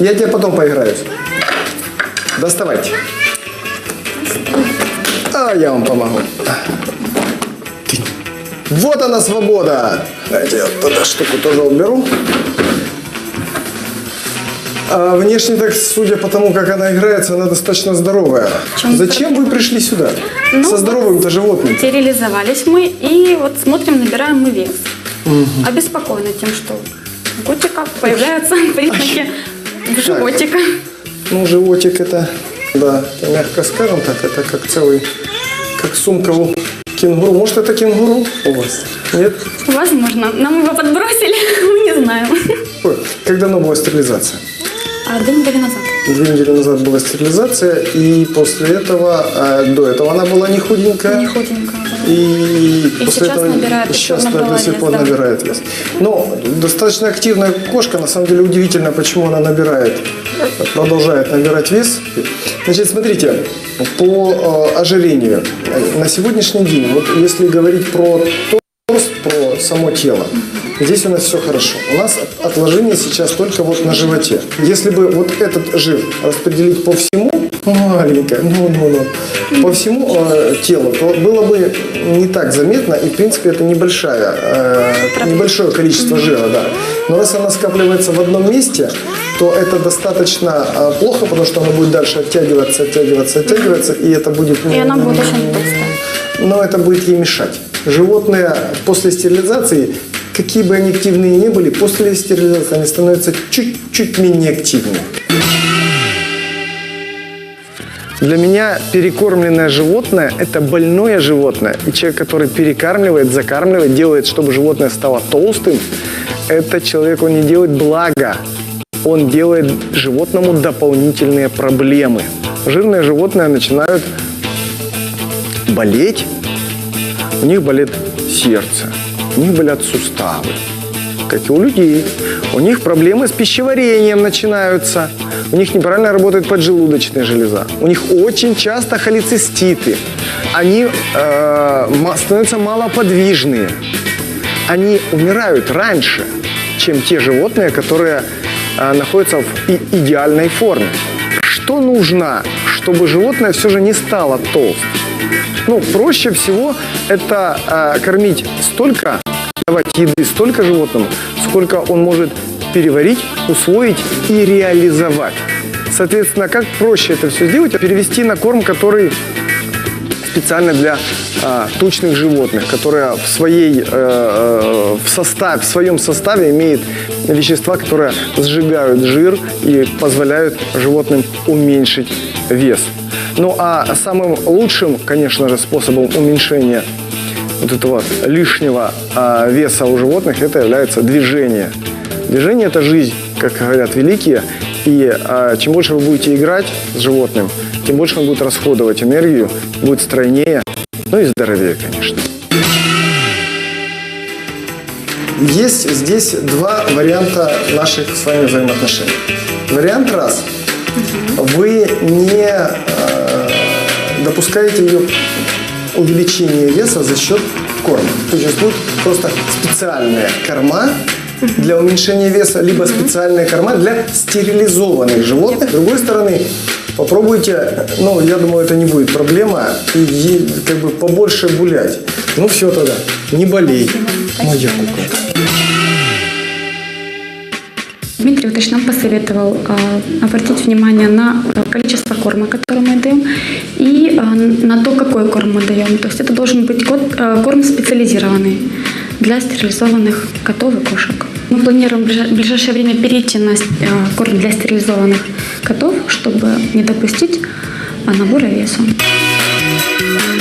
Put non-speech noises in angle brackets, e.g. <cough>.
Я тебе потом поиграюсь. Доставайте. А я вам помогу. Вот она свобода. Дайте я эту штуку тоже уберу. А внешне так, судя по тому, как она играется, она достаточно здоровая. чем Зачем вы пришли сюда? Ну, Со здоровым-то животным. Стерилизовались мы и вот смотрим, набираем мы вес. Обеспокоены тем, что у котика появляются признаки животика. Ну, животик это, да, мягко скажем так, это как целый, как сумка у кенгуру. Может, это кенгуру у вас? Нет? Возможно. Нам его подбросили, <laughs> мы не знаем. Давно была стерилизация? Две недели назад. Две недели назад была стерилизация, и после этого, э, до этого она была не худенькая. Не худенькая. да. И, И после сейчас этого набирает, сейчас еще набрала до сих пор да. набирает вес. Но достаточно активная кошка, на самом деле удивительно, почему она набирает, продолжает набирать вес. Значит, смотрите, по э, ожирению. На сегодняшний день, вот если говорить про торс, про само тело, здесь у нас все хорошо. У нас отложение сейчас только вот на животе. Если бы вот этот жир распределить по всему, маленькое, ну, ну, ну, по всему э, телу, то было бы не так заметно, и в принципе это небольшая, э, небольшое количество жира, да. Но раз она скапливается в одном месте, то это достаточно э, плохо, потому что она будет дальше оттягиваться, оттягиваться, оттягиваться, и это будет... И она будет очень толстая. Но это будет ей мешать. Животные после стерилизации, какие бы они активные ни были, после стерилизации они становятся чуть-чуть менее активными. Для меня перекормленное животное – это больное животное. И человек, который перекармливает, закармливает, делает, чтобы животное стало толстым, это человек, он не делает благо. Он делает животному дополнительные проблемы. Жирные животные начинают болеть, у них болит сердце, у них болят суставы, как и у людей. У них проблемы с пищеварением начинаются, у них неправильно работает поджелудочная железа, у них очень часто холециститы, они э, становятся малоподвижные, они умирают раньше, чем те животные, которые э, находятся в идеальной форме. Что нужно, чтобы животное все же не стало толстым? Ну, проще всего это э, кормить столько, давать еды столько животному, сколько он может переварить, усвоить и реализовать. Соответственно, как проще это все сделать? Перевести на корм, который специально для а, тучных животных, которая в своей э, э, в составе, в своем составе имеет вещества, которые сжигают жир и позволяют животным уменьшить вес. Ну а самым лучшим, конечно же, способом уменьшения вот этого лишнего а, веса у животных это является движение. Движение это жизнь, как говорят великие. И а, чем больше вы будете играть с животным, тем больше он будет расходовать энергию, будет стройнее, ну и здоровее, конечно. Есть здесь два варианта наших с вами взаимоотношений. Вариант раз. Вы не э, допускаете ее увеличение веса за счет корма. Существуют просто специальные корма для уменьшения веса, либо специальные корма для стерилизованных животных. С другой стороны, попробуйте, ну, я думаю, это не будет проблема, и как бы побольше гулять. Ну, все тогда, не болей. Моя куколка. Дмитрий Утыч нам посоветовал э, обратить внимание на э, количество корма, который мы даем, и э, на то, какой корм мы даем. То есть это должен быть кот- э, корм специализированный для стерилизованных котов и кошек. Мы планируем в ближа- в ближайшее время перейти на э, корм для стерилизованных котов, чтобы не допустить э, набора веса.